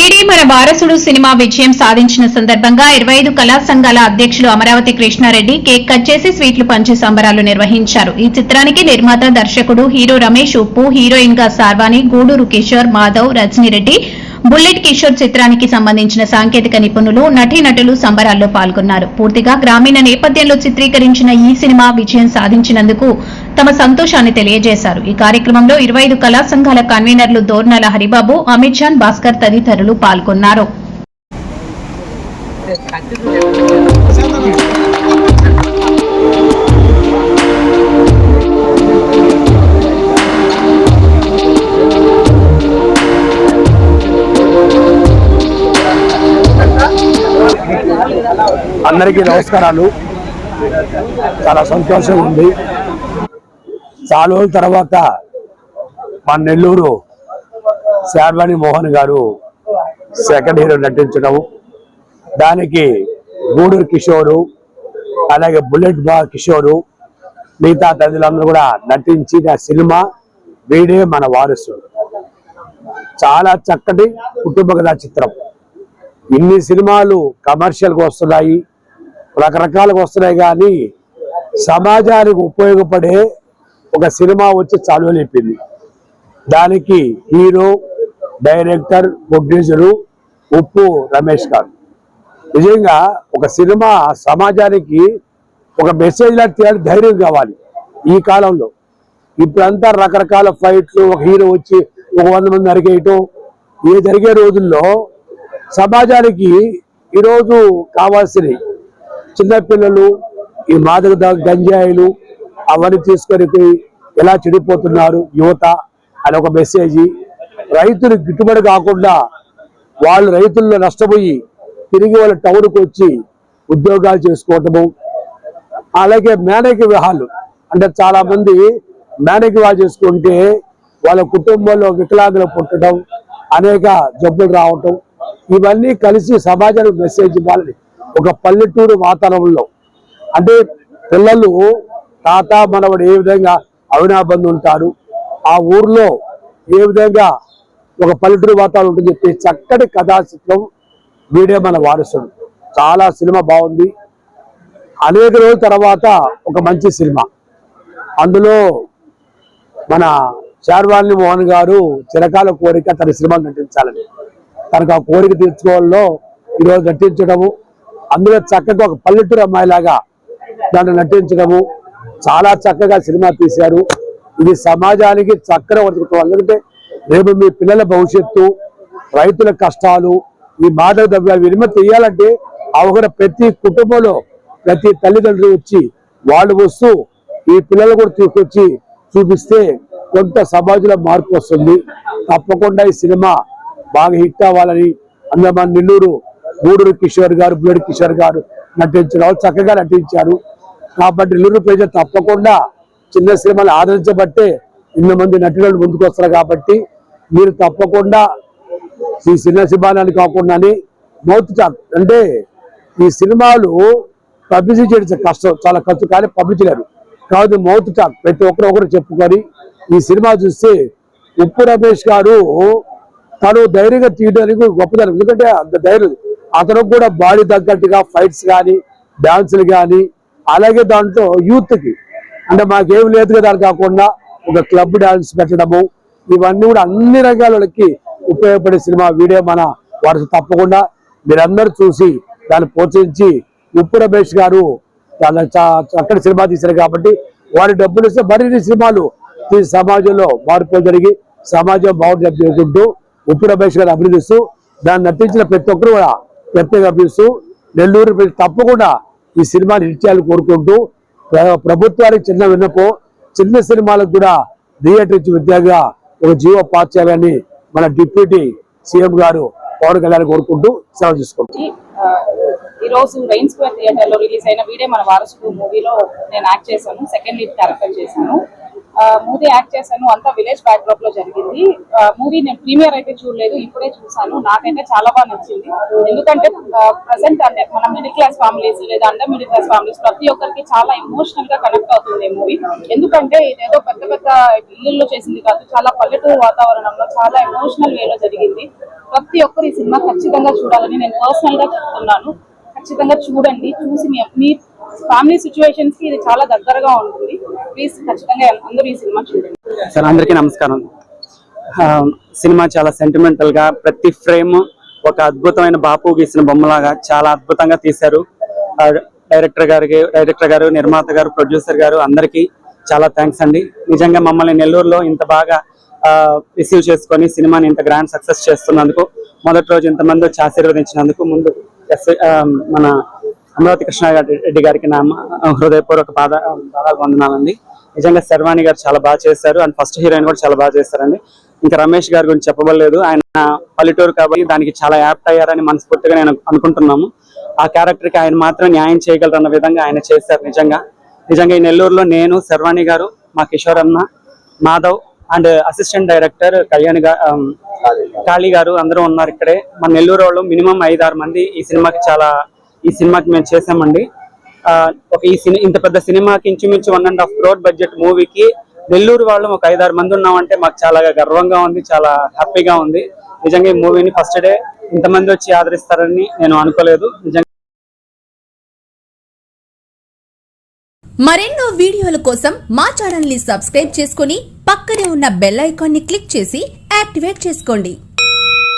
వీడి మన వారసుడు సినిమా విజయం సాధించిన సందర్భంగా ఇరవై ఐదు కళా సంఘాల అధ్యక్షులు అమరావతి కృష్ణారెడ్డి కేక్ కట్ చేసి స్వీట్లు పంచి సంబరాలు నిర్వహించారు. ఈ చిత్రానికి నిర్మాత దర్శకుడు హీరో రమేష్ ఉప్పు హీరోయిన్గా సార్వాణి గూడూరు కిషోర్ మాధవ్ రజనీరెడ్డి బుల్లెట్ కిషోర్ చిత్రానికి సంబంధించిన సాంకేతిక నిపుణులు నటీనటులు సంబరాల్లో పాల్గొన్నారు. పూర్తిగా గ్రామీణ నేపథ్యంలో చిత్రీకరించిన ఈ సినిమా విజయం సాధించినందుకు తమ సంతోషాన్ని తెలియజేశారు. ఈ కార్యక్రమంలో ఇరవై ఐదు కళా సంఘాల కన్వీనర్లు దోర్నాల హరిబాబు అమిత్ జాన్ భాస్కర్ తదితరులు పాల్గొన్నారు. అందరికీ నమస్కారాలు. చాలా సంతోషం ఉంది. చాలా రోజుల తర్వాత మా నెల్లూరు శార్వాణి మోహన్ గారు సెకండ్ హీరో నటించడం. దానికి గూడూరు కిషోరు అలాగే బుల్లెట్ బా కిషోరు మిగతా తల్లిదండ్రులు కూడా నటించిన సినిమా వీడే మన వారసుడు. చాలా చక్కటి కుటుంబ కథా చిత్రం. ఇన్ని సినిమాలు కమర్షియల్గా వస్తున్నాయి. రకరకాలుగా వస్తున్నాయి కానీ సమాజానికి ఉపయోగపడే ఒక సినిమా వచ్చి చాలు దానికి హీరో డైరెక్టర్ ప్రొడ్యూసరు ఉప్పు రమేష్ గారు. నిజంగా ఒక సినిమా సమాజానికి ఒక మెసేజ్ లాంటి తీయాలి ధైర్యం కావాలి ఈ కాలంలో. ఇప్పుడంతా రకరకాల ఫైట్లు ఒక హీరో వచ్చి ఒక వంద మంది అరిగేయటం ఏ జరిగే రోజుల్లో సమాజానికి ఈరోజు కావాల్సినవి. చిన్నపిల్లలు ఈ మాదక గంజాయిలు అవన్నీ తీసుకొని పోయి ఎలా చెడిపోతున్నారు యువత అని ఒక మెసేజ్ రైతులు గిట్టుబడి కాకుండా వాళ్ళు రైతుల్లో నష్టపోయి తిరిగి వాళ్ళ టౌన్కి వచ్చి ఉద్యోగాలు చేసుకోవటము అలాగే మేనకి వివాహాలు అంటే చాలా మంది మేనకి వివాహాలు చేసుకుంటే వాళ్ళ కుటుంబంలో వికలాంగులు పుట్టడం అనేక జబ్బులు రావటం ఇవన్నీ కలిసి సమాజానికి మెసేజ్ ఇవ్వాలని ఒక పల్లెటూరు వాతావరణంలో. అంటే పిల్లలు తాత మనవడు ఏ విధంగా అవినాబంధు ఉంటారు ఆ ఊర్లో ఏ విధంగా ఒక పల్లెటూరు వాతావరణం ఉంటుంది చెప్పి చక్కటి కథాచిత్రం వీడే మన వారసుడు. చాలా సినిమా బాగుంది. అనేక రోజుల తర్వాత ఒక మంచి సినిమా. అందులో మన శార్వాణి మోహన్ గారు చిరకాల కోరిక తన సినిమాను నటించాలని. తనకు ఆ కోరిక తీర్చుకోవాలో ఈరోజు నటించడము అందులో చక్కగా ఒక పల్లెటూరు అమ్మాయిలాగా దాన్ని నటించడము. చాలా చక్కగా సినిమా తీశారు. ఇది సమాజానికి చక్కగా వర్తించడం ఎందుకంటే రేపు మీ పిల్లల భవిష్యత్తు రైతుల కష్టాలు ఈ మాదక ద్రవ్యాలు వినిమతి చేయాలంటే అవగాహన ప్రతి కుటుంబంలో ప్రతి తల్లిదండ్రులు వచ్చి వాళ్ళు వస్తూ ఈ పిల్లలు కూడా తీసుకొచ్చి చూపిస్తే కొంత సమాజంలో మార్పు వస్తుంది. తప్పకుండా ఈ సినిమా బాగా హిట్ అవ్వాలని అందులో మన నెల్లూరు గూడూరు కిషోర్ గారు బుల్లెడ్ కిషోర్ గారు నటించిన చక్కగా నటించారు. కాబట్టి నెల్లూరు ప్రజలు తప్పకుండా చిన్న సినిమాలు ఆదరించబట్టే ఇన్ని మంది నటులు ముందుకు వస్తారు కాబట్టి మీరు తప్పకుండా ఈ చిన్న సినిమాలని కాకుండానే మౌత్ టాక్ అంటే ఈ సినిమాలు పబ్లిసిటీ చేయడం కష్టం చాలా ఖర్చు కానీ పబ్లిసిటీ లేరు మౌత్ టాక్ ప్రతి ఒక్కరు ఒకరు చెప్పుకొని ఈ సినిమా చూస్తే ఉప్పు రమేష్ గారు తను ధైర్యంగా తీయడానికి గొప్పదనం ఎందుకంటే అంత ధైర్యం అతను కూడా బాడీ తగ్గట్టుగా ఫైట్స్ కానీ డాన్సులు కానీ అలాగే దాంట్లో యూత్కి అంటే మాకేం లేదు కదా అని కాకుండా ఒక క్లబ్ డాన్స్ పెట్టడము ఇవన్నీ కూడా అన్ని రంగాలకి ఉపయోగపడే సినిమా వీడియో మన వారికి తప్పకుండా మీరందరూ చూసి దాన్ని ప్రోత్సహించి ఉప్పు రమేష్ గారు చాలా చక్కటి సినిమా తీశారు కాబట్టి వారి డబ్బులు ఇస్తే మరిన్ని సినిమాలు ఈ సమాజంలో మార్పులు జరిగి సమాజం బాగుంటుంది చెప్పుకుంటూ ఉప్పు రమేష్ గారు అభినందిస్తూ దాన్ని నటించిన ప్రతి ఒక్కరు కూడా ప్రత్యేక పిలుస్తూ నెల్లూరు తప్పకుండా ఈ సినిమాని హిట్ చేయాలని కోరుకుంటూ ప్రభుత్వానికి చిన్న విన్నపం చిన్న సినిమాలకు కూడా థియేటర్ ఇచ్చి విద్యాగా ఒక జీవో పాస్ చేయాలని మన డిప్యూటీ సీఎం గారు పవన్ కళ్యాణ్ కోరుకుంటూ సెలవు తీసుకుంటాం ఈ రోజు రైన్ స్క్వేర్ థియేటర్లో రిలీజ్ అయిన వీడే మన వారసుడు మూవీలో నేను యాక్ట్ చేశాను. సెకండ్ లీడ్ క్యారెక్టర్ చేశాను. మూవీ యాక్ట్ చేశాను అంతా విలేజ్ బ్యాక్డ్రాప్లో జరిగింది. మూవీ నేను ప్రీమియర్ అయితే చూడలేదు ఇప్పుడే చూసాను నాకైతే చాలా బాగా నచ్చింది. ఎందుకంటే ప్రజెంట్ అంటే మన మిడిల్ క్లాస్ ఫ్యామిలీస్ లేదా అండర్ మిడిల్ క్లాస్ ఫ్యామిలీస్ ప్రతి ఒక్కరికి చాలా ఎమోషనల్గా కనెక్ట్ అవుతుంది మూవీ. ఎందుకంటే ఇదేదో పెద్ద పెద్ద ఇల్లుల్లో చేసింది కాదు చాలా పల్లెటూరు వాతావరణంలో చాలా ఎమోషనల్ వేలో జరిగింది. ప్రతి ఒక్కరు ఈ సినిమా ఖచ్చితంగా చూడాలని నేను పర్సనల్గా చెప్తున్నాను. ఖచ్చితంగా చూడండి చూసి మీ ఫ్యామిలీ సిచ్యువేషన్స్కి ఇది చాలా దగ్గరగా ఉంటుంది. ప్లీజ్ ఖచ్చితంగా అందరూ ఈ సినిమా చూడండి. సార్ అందరికీ నమస్కారం. సినిమా చాలా సెంటిమెంటల్గా ప్రతి ఫ్రేమ్ ఒక అద్భుతమైన బాపు గీసిన బొమ్మలాగా చాలా అద్భుతంగా తీశారు. డైరెక్టర్ గారికి డైరెక్టర్ గారు నిర్మాత గారు ప్రొడ్యూసర్ గారు అందరికీ చాలా థ్యాంక్స్ అండి. నిజంగా మమ్మల్ని నెల్లూరులో ఇంత బాగా రిసీవ్ చేసుకొని సినిమాని ఇంత గ్రాండ్ సక్సెస్ చేస్తున్నందుకు మొదటి రోజు ఇంతమంది వచ్చి ఆశీర్వదించినందుకు ముందు ఎస్ ఆ, మన అమరావతి కృష్ణ రెడ్డి గారికి నా హృదయపూర్వక పాద పాదాలు వందనాలండి. నిజంగా శర్వాణి గారు చాలా బాగా చేశారు. అండ్ ఫస్ట్ హీరోయిన్ కూడా చాలా బాగా చేశారండి. ఇంకా రమేష్ గారి గురించి చెప్పబడలేదు ఆయన పల్లెటూరు కాబట్టి దానికి చాలా యాప్ట్ అయ్యారని మనస్ఫూర్తిగా నేను అనుకుంటున్నాము. ఆ క్యారెక్టర్కి ఆయన మాత్రం న్యాయం చేయగలరు అన్న విధంగా ఆయన చేశారు నిజంగా. నిజంగా ఈ నెల్లూరులో నేను శర్వాణి గారు మా కిషోర్ అన్న Madhav and assistant director Kalyani గారు ఆమ్, కాళీ గారు అందరూ ఉన్నారు ఇక్కడే. మన నెల్లూరు వాళ్ళు మినిమం ఐదారు మంది ఈ సినిమాకి చాలా ఈ సినిమాకి మేము చేసామండి ఒక ఈ సినిమా ఇంత పెద్ద సినిమాకి ఇంచుమించు one and half crore budget మూవీకి నెల్లూరు వాళ్ళు ఒక ఐదారు మంది ఉన్నామంటే మాకు చాలా గర్వంగా ఉంది చాలా హ్యాపీగా ఉంది. నిజంగా ఈ మూవీని ఫస్ట్ డే ఇంతమంది వచ్చి ఆదరిస్తారని నేను అనుకోలేదు. నిజంగా మరెన్నో వీడియోల కోసం మా ఛానల్ని సబ్స్క్రైబ్ చేసుకుని పక్కనే ఉన్న బెల్ ఐకాన్ని క్లిక్ చేసి యాక్టివేట్ చేసుకోండి.